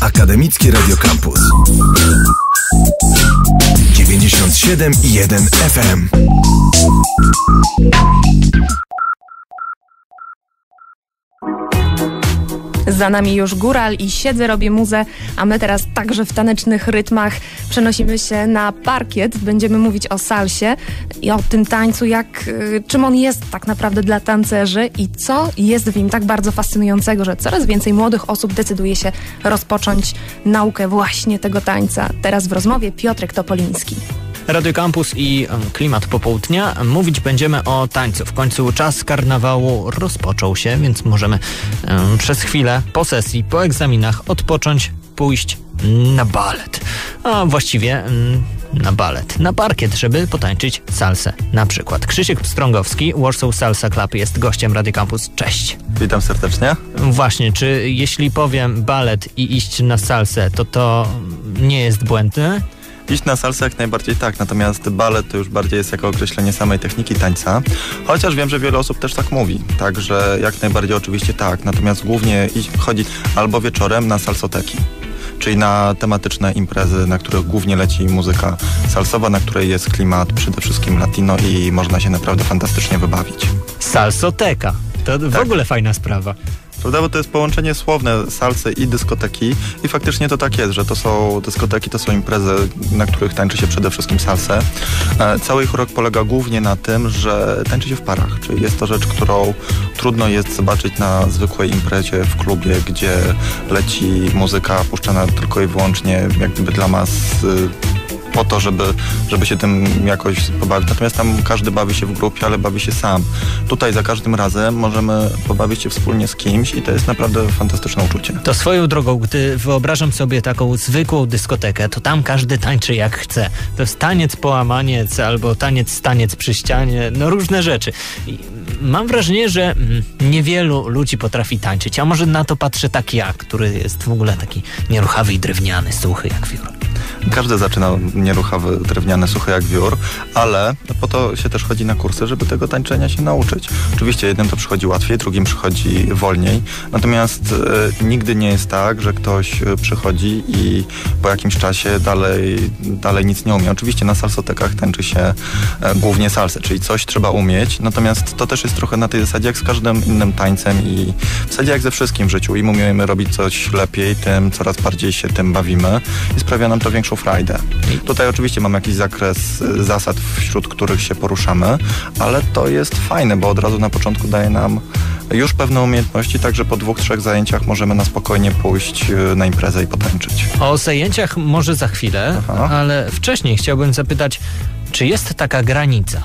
Akademickie Radio Campus 97 i 1 FM. Za nami już góral i siedzę, robię muzę, a my teraz także w tanecznych rytmach przenosimy się na parkiet. Będziemy mówić o salsie i o tym tańcu, jak, y, czym on jest tak naprawdę dla tancerzy i co jest w nim tak bardzo fascynującego, że coraz więcej młodych osób decyduje się rozpocząć naukę właśnie tego tańca. Teraz w rozmowie Piotrek Topoliński. Radio Campus i klimat popołudnia. Mówić będziemy o tańcu. W końcu czas karnawału rozpoczął się, więc możemy um, przez chwilę po sesji, po egzaminach odpocząć, pójść na balet. A właściwie um, na balet, na parkiet, żeby potańczyć salsę. Na przykład Krzysiek Pstrągowski, Warsaw Salsa Club jest gościem Radio Campus. Cześć. Witam serdecznie. Właśnie, czy jeśli powiem balet i iść na salsę, to to nie jest błędne? Iść na salsę jak najbardziej tak, natomiast balet to już bardziej jest jako określenie samej techniki tańca. Chociaż wiem, że wiele osób też tak mówi, także jak najbardziej oczywiście tak. Natomiast głównie iść, chodzić albo wieczorem na salsoteki czyli na tematyczne imprezy, na których głównie leci muzyka salsowa, na której jest klimat przede wszystkim latino i można się naprawdę fantastycznie wybawić. Salsoteka. To tak. w ogóle fajna sprawa. Prawda, bo to jest połączenie słowne salsy i dyskoteki. I faktycznie to tak jest, że to są dyskoteki, to są imprezy, na których tańczy się przede wszystkim salsę. E, cały ich rok polega głównie na tym, że tańczy się w parach, czyli jest to rzecz, którą trudno jest zobaczyć na zwykłej imprezie w klubie, gdzie leci muzyka puszczana tylko i wyłącznie jakby dla mas po to, żeby, żeby się tym jakoś pobawić. Natomiast tam każdy bawi się w grupie, ale bawi się sam. Tutaj za każdym razem możemy pobawić się wspólnie z kimś i to jest naprawdę fantastyczne uczucie. To swoją drogą, gdy wyobrażam sobie taką zwykłą dyskotekę, to tam każdy tańczy jak chce. To jest taniec połamaniec albo taniec staniec przy ścianie, no różne rzeczy. I mam wrażenie, że mm, niewielu ludzi potrafi tańczyć, a może na to patrzę tak ja, który jest w ogóle taki nieruchawy i drewniany, suchy jak wiór. Każdy zaczyna nieruchawy, drewniany, suchy jak wiór, ale po to się też chodzi na kursy, żeby tego tańczenia się nauczyć. Oczywiście jednym to przychodzi łatwiej, drugim przychodzi wolniej, natomiast e, nigdy nie jest tak, że ktoś e, przychodzi i po jakimś czasie dalej, dalej nic nie umie. Oczywiście na salsotekach tańczy się e, głównie salsę, czyli coś trzeba umieć, natomiast to też jest trochę na tej zasadzie jak z każdym innym tańcem i w zasadzie jak ze wszystkim w życiu. Im umiemy robić coś lepiej, tym coraz bardziej się tym bawimy i sprawia nam to większą frajdę. Tutaj oczywiście mam jakiś zakres y, zasad, wśród których się poruszamy, ale to jest fajne, bo od razu na początku daje nam już pewne umiejętności, także po dwóch, trzech zajęciach możemy na spokojnie pójść y, na imprezę i potańczyć. O zajęciach może za chwilę, Aha. ale wcześniej chciałbym zapytać, czy jest taka granica?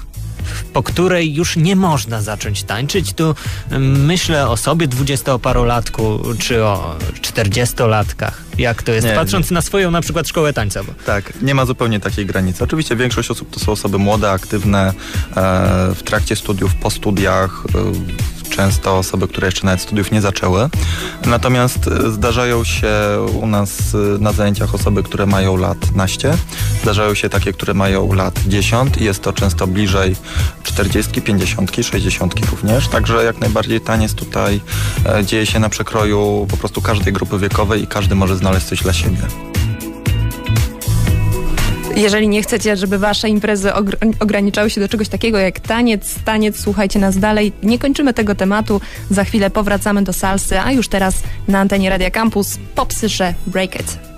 Po której już nie można zacząć tańczyć. Tu mm, myślę o sobie dwudziestoparolatku czy o czterdziestolatkach. Jak to jest, nie, patrząc nie. na swoją na przykład szkołę tańca. Bo... Tak, nie ma zupełnie takiej granicy. Oczywiście większość osób to są osoby młode, aktywne e, w trakcie studiów, po studiach, e, często osoby, które jeszcze nawet studiów nie zaczęły. Natomiast e, zdarzają się u nas e, na zajęciach osoby, które mają lat naście. Zdarzają się takie, które mają lat 10 i jest to często bliżej 40, 50, 60 również. Także jak najbardziej taniec tutaj e, dzieje się na przekroju po prostu każdej grupy wiekowej i każdy może znaleźć coś dla siebie. Jeżeli nie chcecie, żeby wasze imprezy ograniczały się do czegoś takiego jak taniec, taniec, słuchajcie nas dalej. Nie kończymy tego tematu. Za chwilę powracamy do salsy, a już teraz na antenie Radia Campus popsyszę Break It.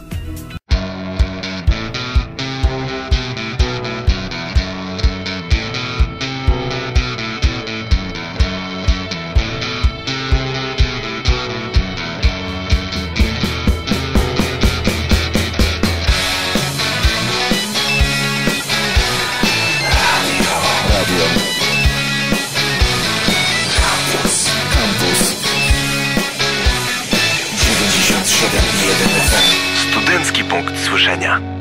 jedyny. Studencki punkt słyszenia.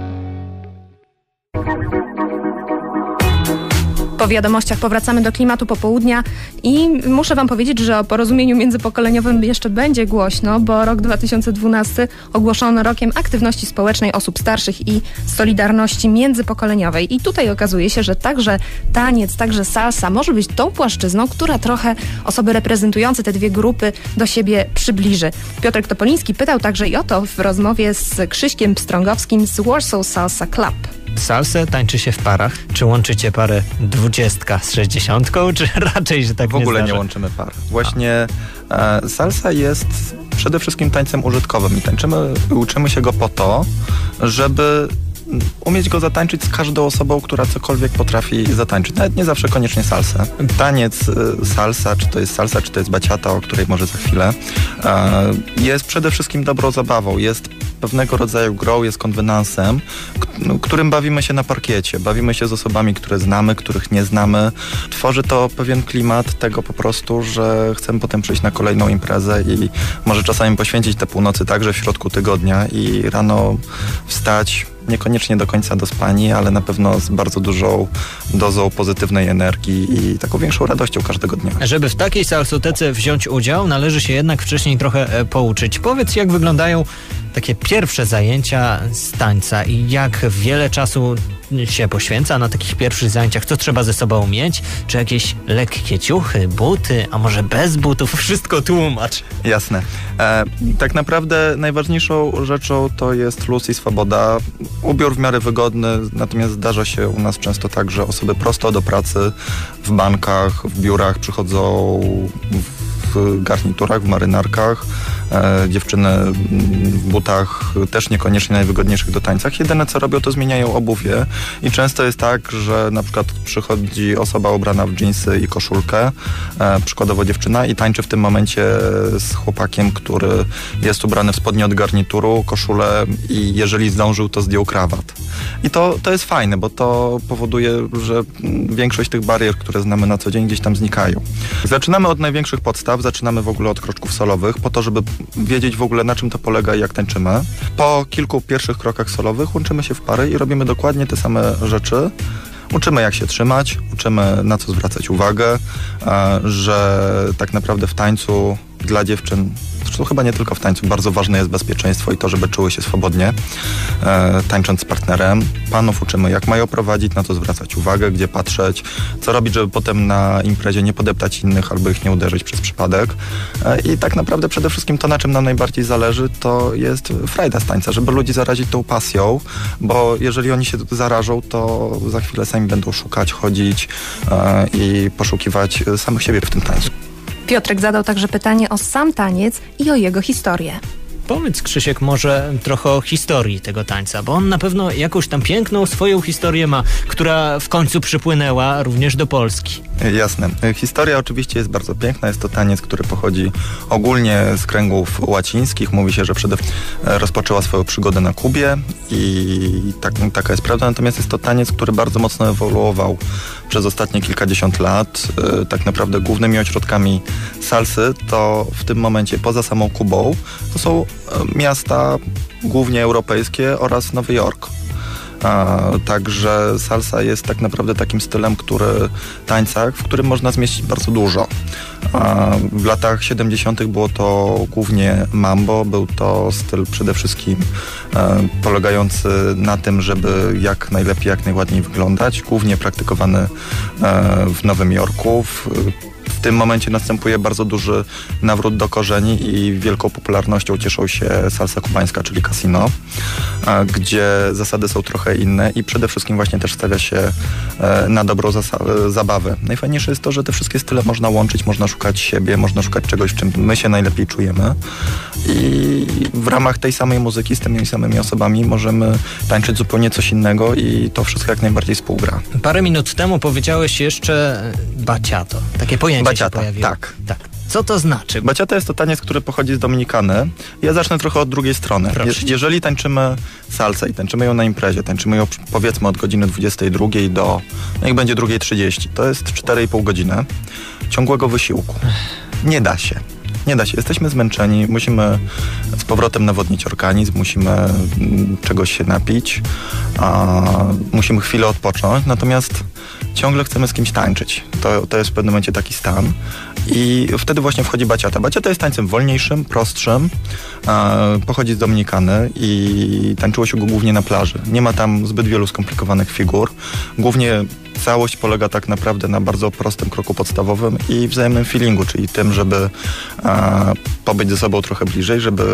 Po wiadomościach powracamy do klimatu popołudnia i muszę Wam powiedzieć, że o porozumieniu międzypokoleniowym jeszcze będzie głośno, bo rok 2012 ogłoszono rokiem aktywności społecznej osób starszych i solidarności międzypokoleniowej. I tutaj okazuje się, że także taniec, także salsa może być tą płaszczyzną, która trochę osoby reprezentujące te dwie grupy do siebie przybliży. Piotrek Topoliński pytał także i o to w rozmowie z Krzyśkiem Pstrągowskim z Warsaw Salsa Club. Salsę tańczy się w parach? Czy łączycie parę dwudziestka z sześćdziesiątką, czy raczej, że tak W ogóle nie, nie, łączymy par. Właśnie e, salsa jest przede wszystkim tańcem użytkowym i tańczymy, uczymy się go po to, żeby umieć go zatańczyć z każdą osobą, która cokolwiek potrafi zatańczyć. Nawet nie zawsze koniecznie salsę. Taniec y, salsa, czy to jest salsa, czy to jest baciata, o której może za chwilę, e, jest przede wszystkim dobrą zabawą. Jest pewnego rodzaju grą, jest konwenansem, no, którym bawimy się na parkiecie. Bawimy się z osobami, które znamy, których nie znamy. Tworzy to pewien klimat tego po prostu, że chcemy potem przyjść na kolejną imprezę i może czasami poświęcić te północy także w środku tygodnia i rano wstać niekoniecznie do końca dospani, ale na pewno z bardzo dużą dozą pozytywnej energii i taką większą radością każdego dnia. Żeby w takiej salsotece wziąć udział, należy się jednak wcześniej trochę e, pouczyć. Powiedz, jak wyglądają takie pierwsze zajęcia z tańca i jak wiele czasu się poświęca na takich pierwszych zajęciach? Co trzeba ze sobą mieć? Czy jakieś lekkie ciuchy, buty, a może bez butów? Wszystko tłumacz. Jasne. E, tak naprawdę najważniejszą rzeczą to jest luz i swoboda. Ubiór w miarę wygodny, natomiast zdarza się u nas często tak, że osoby prosto do pracy w bankach, w biurach przychodzą w garniturach, w marynarkach. E, dziewczyny w butach też niekoniecznie najwygodniejszych do tańcach. Jedyne co robią to zmieniają obuwie i często jest tak, że na przykład przychodzi osoba ubrana w dżinsy i koszulkę, e, przykładowo dziewczyna i tańczy w tym momencie z chłopakiem, który jest ubrany w spodnie od garnituru, koszulę i jeżeli zdążył, to zdjął krawat. I to, to jest fajne, bo to powoduje, że większość tych barier, które znamy na co dzień, gdzieś tam znikają. Zaczynamy od największych podstaw, zaczynamy w ogóle od kroczków solowych, po to, żeby wiedzieć w ogóle na czym to polega i jak tańczymy. Po kilku pierwszych krokach solowych łączymy się w pary i robimy dokładnie te same rzeczy. Uczymy jak się trzymać, uczymy na co zwracać uwagę, e, że tak naprawdę w tańcu dla dziewczyn, zresztą chyba nie tylko w tańcu, bardzo ważne jest bezpieczeństwo i to, żeby czuły się swobodnie e, tańcząc z partnerem. Panów uczymy jak mają prowadzić, na co zwracać uwagę, gdzie patrzeć, co robić, żeby potem na imprezie nie podeptać innych albo ich nie uderzyć przez przypadek. E, I tak naprawdę przede wszystkim to, na czym nam najbardziej zależy, to jest frajda z tańca, żeby ludzi zarazić tą pasją, bo jeżeli oni się zarażą, to za chwilę sami będą szukać, chodzić e, i poszukiwać samych siebie w tym tańcu. Piotrek zadał także pytanie o sam taniec i o jego historię. Powiedz Krzysiek może trochę o historii tego tańca, bo on na pewno jakąś tam piękną swoją historię ma, która w końcu przypłynęła również do Polski. Jasne. Historia oczywiście jest bardzo piękna. Jest to taniec, który pochodzi ogólnie z kręgów łacińskich. Mówi się, że przede wszystkim rozpoczęła swoją przygodę na Kubie i tak, taka jest prawda. Natomiast jest to taniec, który bardzo mocno ewoluował przez ostatnie kilkadziesiąt lat. E, Tak naprawdę głównymi ośrodkami salsy to w tym momencie poza samą Kubą to są e, miasta głównie europejskie oraz Nowy Jork. A, także salsa jest tak naprawdę takim stylem, który tańcach, w którym można zmieścić bardzo dużo. A, w latach 70. było to głównie mambo, był to styl przede wszystkim e, polegający na tym, żeby jak najlepiej, jak najładniej wyglądać, głównie praktykowany e, w Nowym Jorku. W, w tym momencie następuje bardzo duży nawrót do korzeni i wielką popularnością cieszą się salsa kubańska, czyli casino, a, gdzie zasady są trochę inne i przede wszystkim właśnie też stawia się e, na dobrą zabawę. Najfajniejsze jest to, że te wszystkie style można łączyć, można szukać siebie, można szukać czegoś, w czym my się najlepiej czujemy i w ramach tej samej muzyki z tymi samymi osobami możemy tańczyć zupełnie coś innego i to wszystko jak najbardziej współgra. Parę minut temu powiedziałeś jeszcze baciato. Takie pojęcie Baciata, się pojawiło. tak. tak. Co to znaczy? Baciata jest to taniec, który pochodzi z Dominikany. Ja zacznę trochę od drugiej strony. Je- jeżeli tańczymy salsę i tańczymy ją na imprezie, tańczymy ją powiedzmy od godziny 22 do, no niech będzie 2.30, to jest 4,5 godziny ciągłego wysiłku. Nie da się. Nie da się. Jesteśmy zmęczeni, musimy z powrotem nawodnić organizm, musimy mm, czegoś się napić, musimy chwilę odpocząć. Natomiast ciągle chcemy z kimś tańczyć. To, to jest w pewnym momencie taki stan. I wtedy właśnie wchodzi baciata. Baciata jest tańcem wolniejszym, prostszym, e, pochodzi z Dominikany i tańczyło się go głównie na plaży. Nie ma tam zbyt wielu skomplikowanych figur. Głównie całość polega tak naprawdę na bardzo prostym kroku podstawowym i wzajemnym feelingu, czyli tym, żeby e, pobyć ze sobą trochę bliżej, żeby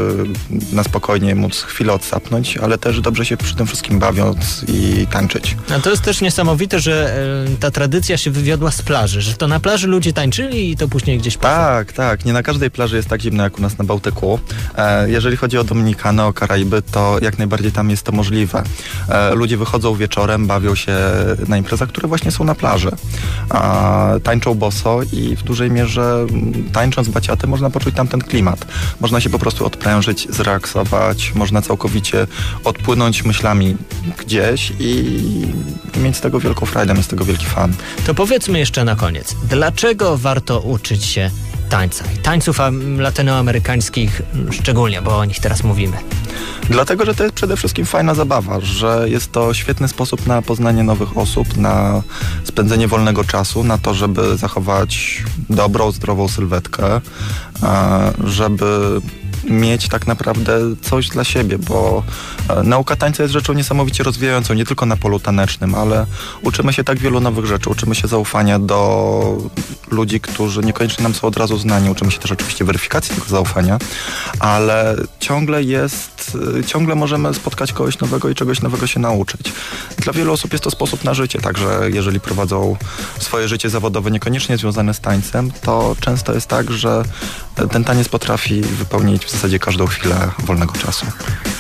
na spokojnie móc chwilę odsapnąć, ale też dobrze się przy tym wszystkim bawiąc i tańczyć. A to jest też niesamowite, że e, ta tradycja się wywiodła z plaży, że to na plaży ludzie tańczyli i to później gdzieś poszło. Tak, tak. Nie na każdej plaży jest tak zimno jak u nas na Bałtyku. E, jeżeli chodzi o Dominikanę, o Karaiby, to jak najbardziej tam jest to możliwe. E, ludzie wychodzą wieczorem, bawią się na imprezach, które właśnie są na plaży. A, tańczą boso i w dużej mierze mm, tańcząc baciaty można poczuć tam ten klimat. Można się po prostu odprężyć, zrelaksować, można całkowicie odpłynąć myślami gdzieś i, mieć z tego wielką frajdę, z tego wielki fan. To powiedzmy jeszcze na koniec, dlaczego warto uczyć się tańca tańców am- latynoamerykańskich mm, szczególnie, bo o nich teraz mówimy. Dlatego, że to jest przede wszystkim fajna zabawa, że jest to świetny sposób na poznanie nowych osób, na spędzenie wolnego czasu, na to, żeby zachować dobrą, zdrową sylwetkę, żeby mieć tak naprawdę coś dla siebie, bo e, nauka tańca jest rzeczą niesamowicie rozwijającą, nie tylko na polu tanecznym, ale uczymy się tak wielu nowych rzeczy. Uczymy się zaufania do ludzi, którzy niekoniecznie nam są od razu znani. Uczymy się też oczywiście weryfikacji tego zaufania, ale ciągle jest, y, ciągle możemy spotkać kogoś nowego i czegoś nowego się nauczyć. Dla wielu osób jest to sposób na życie, także jeżeli prowadzą swoje życie zawodowe niekoniecznie związane z tańcem, to często jest tak, że ten taniec potrafi wypełnić w zasadzie każdą chwilę wolnego czasu.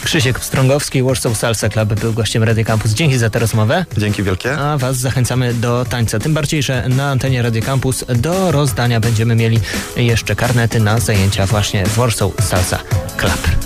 Krzysiek Strągowski, Warsaw Salsa Club był gościem Radio Campus. Dzięki za tę rozmowę. Dzięki wielkie. A Was zachęcamy do tańca. Tym bardziej, że na antenie Radio Campus do rozdania będziemy mieli jeszcze karnety na zajęcia właśnie w Warsaw Salsa Club.